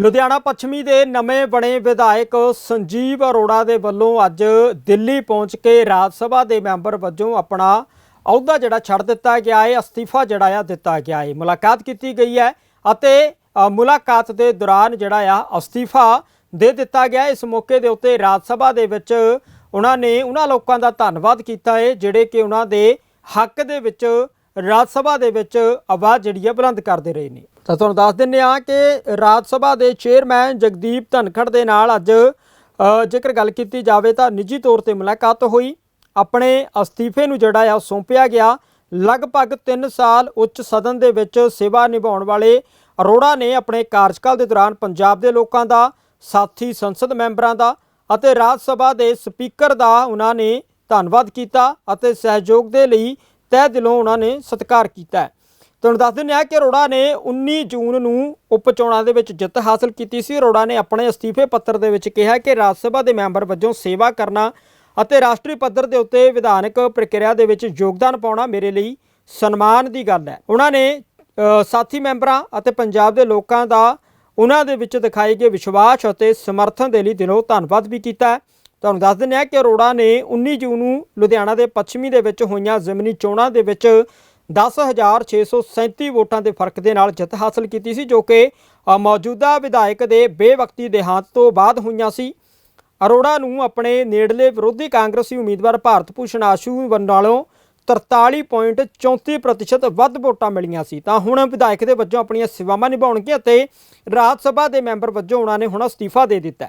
ਲੁਧਿਆਣਾ ਪੱਛਮੀ ਦੇ ਨਵੇਂ ਬਣੇ ਵਿਧਾਇਕ ਸੰਜੀਵ ਅਰੋੜਾ ਦੇ ਵੱਲੋਂ ਅੱਜ ਦਿੱਲੀ ਪਹੁੰਚ ਕੇ ਰਾਜ ਸਭਾ ਦੇ ਮੈਂਬਰ ਵਜੋਂ ਆਪਣਾ ਅਹੁਦਾ ਜਿਹੜਾ ਛੱਡ ਦਿੱਤਾ ਗਿਆ ਹੈ ਅਸਤੀਫਾ ਜਿਹੜਾ ਆ ਦਿੱਤਾ ਗਿਆ ਹੈ ਮੁਲਾਕਾਤ ਕੀਤੀ ਗਈ ਹੈ ਅਤੇ ਮੁਲਾਕਾਤ ਦੇ ਦੌਰਾਨ ਜਿਹੜਾ ਆ ਅਸਤੀਫਾ ਦੇ ਦਿੱਤਾ ਗਿਆ। ਇਸ ਮੌਕੇ ਦੇ ਉੱਤੇ ਰਾਜ ਸਭਾ ਦੇ ਵਿੱਚ ਉਹਨਾਂ ਨੇ, ਉਹਨਾਂ ਲੋਕਾਂ ਦਾ ਧੰਨਵਾਦ ਕੀਤਾ ਹੈ ਜਿਹੜੇ ਕਿ ਉਹਨਾਂ ਦੇ ਹੱਕ ਦੇ ਵਿੱਚ ਰਾਜ ਸਭਾ ਦੇ ਵਿੱਚ ਆਵਾਜ਼ ਜਿਹੜੀ ਹੈ ਬੁਲੰਦ ਕਰਦੇ ਰਹੇ ਨੇ। ਤਾਂ ਤੁਹਾਨੂੰ ਦੱਸ ਦਿੰਨੇ ਆ ਕਿ ਰਾਜ ਸਭਾ ਦੇ ਚੇਅਰਮੈਨ ਜਗਦੀਪ ਧਨਖੜ ਦੇ ਨਾਲ ਅੱਜ ਜੇਕਰ ਗੱਲ ਕੀਤੀ ਜਾਵੇ ਤਾਂ ਨਿੱਜੀ ਤੌਰ ਤੇ ਮੁਲਾਕਾਤ ਹੋਈ। ਆਪਣੇ ਅਸਤੀਫੇ ਨੂੰ ਜਿਹੜਾ ਆ ਸੌਂਪਿਆ ਗਿਆ। ਲਗਭਗ 3 ਸਾਲ ਉੱਚ ਸਦਨ ਦੇ ਵਿੱਚ ਸੇਵਾ ਨਿਭਾਉਣ ਵਾਲੇ ਅਰੋੜਾ ਨੇ ਆਪਣੇ ਕਾਰਜਕਾਲ ਦੇ ਦੌਰਾਨ ਪੰਜਾਬ ਦੇ ਲੋਕਾਂ ਦਾ, ਸਾਥੀ ਸੰਸਦ ਮੈਂਬਰਾਂ ਦਾ ਅਤੇ ਰਾਜ ਸਭਾ ਦੇ ਸਪੀਕਰ ਦਾ ਉਹਨਾਂ ਨੇ ਧੰਨਵਾਦ ਕੀਤਾ ਅਤੇ ਸਹਿਯੋਗ ਦੇ ਲਈ ਤਹਿ ਦਿਲੋਂ ਉਹਨਾਂ ਨੇ ਸਤਿਕਾਰ ਕੀਤਾ ਹੈ। ਤੁਹਾਨੂੰ ਦੱਸ ਦਿੰਦੇ ਹਾਂ ਕਿ ਅਰੋੜਾ ਨੇ 19 ਜੂਨ ਨੂੰ ਉਪ ਚੋਣਾਂ ਦੇ ਵਿੱਚ ਜਿੱਤ ਹਾਸਲ ਕੀਤੀ ਸੀ। ਅਰੋੜਾ ਨੇ ਆਪਣੇ ਅਸਤੀਫੇ ਪੱਤਰ ਦੇ ਵਿੱਚ ਕਿਹਾ ਕਿ ਰਾਜ ਸਭਾ ਦੇ ਮੈਂਬਰ ਵਜੋਂ ਸੇਵਾ ਕਰਨਾ ਅਤੇ ਰਾਸ਼ਟਰੀ ਪੱਧਰ ਦੇ ਉੱਤੇ ਵਿਧਾਨਕ ਪ੍ਰਕਿਰਿਆ ਦੇ ਵਿੱਚ ਯੋਗਦਾਨ ਪਾਉਣਾ ਮੇਰੇ ਲਈ ਸਨਮਾਨ ਦੀ ਗੱਲ ਹੈ। ਉਹਨਾਂ ਨੇ ਸਾਥੀ ਮੈਂਬਰਾਂ ਅਤੇ ਪੰਜਾਬ ਦੇ ਲੋਕਾਂ ਦਾ ਉਹਨਾਂ ਦੇ ਵਿੱਚ ਦਿਖਾਏ ਗਏ ਵਿਸ਼ਵਾਸ ਅਤੇ ਸਮਰਥਨ ਦੇ ਲਈ ਦਿਲੋਂ ਧੰਨਵਾਦ ਵੀ ਕੀਤਾ ਹੈ। ਤੁਹਾਨੂੰ ਦੱਸ ਦਿੰਦੇ ਹਾਂ ਕਿ ਅਰੋੜਾ ਨੇ 19 ਜੂਨ ਨੂੰ ਲੁਧਿਆਣਾ ਦੇ ਪੱਛਮੀ ਦੇ ਵਿੱਚ ਹੋਈਆਂ ਜ਼ਮੀਨੀ ਚੋਣਾਂ ਦੇ ਵਿੱਚ 10637 ਵੋਟਾਂ ਦੇ ਫ਼ਰਕ ਦੇ ਨਾਲ ਜਿੱਤ ਹਾਸਲ ਕੀਤੀ ਸੀ, ਜੋ ਕਿ ਮੌਜੂਦਾ ਵਿਧਾਇਕ ਦੇ ਬੇਵਕਤੀ ਦੇਹਾਂਤ ਤੋਂ ਬਾਅਦ ਹੋਈਆਂ ਸੀ। ਅਰੋੜਾ ਨੂੰ ਆਪਣੇ ਨੇੜਲੇ ਵਿਰੋਧੀ ਕਾਂਗਰਸੀ ਉਮੀਦਵਾਰ ਭਾਰਤ ਭੂਸ਼ਣ ਆਸ਼ੂ ਨਾਲੋਂ 43.34% ਵੱਧ ਵੋਟਾਂ ਮਿਲੀਆਂ ਸੀ। ਤਾਂ ਹੁਣ ਵਿਧਾਇਕ ਦੇ ਵਜੋਂ ਆਪਣੀਆਂ ਸੇਵਾਵਾਂ ਨਿਭਾਉਣਗੇ ਅਤੇ ਰਾਜ ਸਭਾ ਦੇ ਮੈਂਬਰ ਵਜੋਂ ਉਹਨਾਂ ਨੇ ਹੁਣ ਅਸਤੀਫਾ ਦੇ ਦਿੱਤਾ